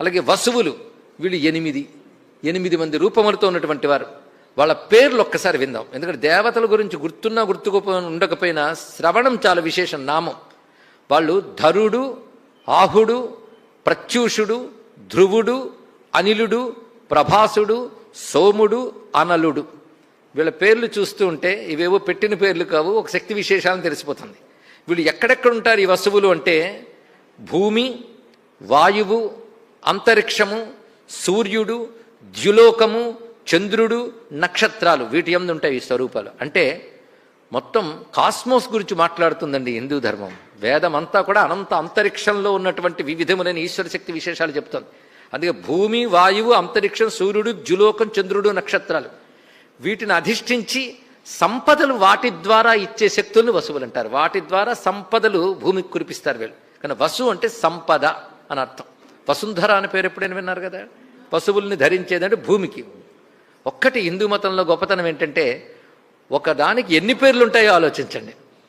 అలాగే వసువులు వీళ్ళు ఎనిమిది ఎనిమిది మంది రూపములతో ఉన్నటువంటి వారు. వాళ్ళ పేర్లు ఒక్కసారి విందాం. ఎందుకంటే దేవతల గురించి గుర్తున్నా గుర్తుకోపో ఉండకపోయినా శ్రవణం చాలా విశేషం నామం. వాళ్ళు ధరుడు ఆహుడు ప్రత్యూషుడు ధ్రువుడు అనిలుడు ప్రభాసుడు సోముడు అనలుడు. వీళ్ళ పేర్లు చూస్తూ ఉంటే ఇవేవో పెట్టిన పేర్లు కావు ఒక శక్తి విశేషాలను తెలిసిపోతుంది. వీళ్ళు ఎక్కడెక్కడ ఉంటారు ఈ వస్తువులు అంటే భూమి వాయువు అంతరిక్షము సూర్యుడు ద్యులోకము చంద్రుడు నక్షత్రాలు వీటి ఎందు ఉంటాయి ఈ స్వరూపాలు. అంటే మొత్తం కాస్మోస్ గురించి మాట్లాడుతుందండి హిందూ ధర్మం. వేదం అంతా కూడా అనంత అంతరిక్షంలో ఉన్నటువంటి వివిధములైన ఈశ్వర శక్తి విశేషాలు చెప్తుంది అందుకే భూమి వాయువు అంతరిక్షం సూర్యుడు ద్యులోకం చంద్రుడు నక్షత్రాలు వీటిని అధిష్ఠించి సంపదలు వాటి ద్వారా ఇచ్చే శక్తుల్ని వసువులు అంటారు వాటి ద్వారా సంపదలు భూమికి కురిపిస్తారు వీళ్ళు. కానీ వసు అంటే సంపద అని అర్థం. వసుంధర అనే పేరు ఎప్పుడైనా విన్నారు కదా? పశువుల్ని ధరించేదంటే భూమికి. ఒక్కటి హిందూ మతంలో గొప్పతనం ఏంటంటే ఒకదానికి ఎన్ని పేర్లు ఉంటాయో ఆలోచించండి.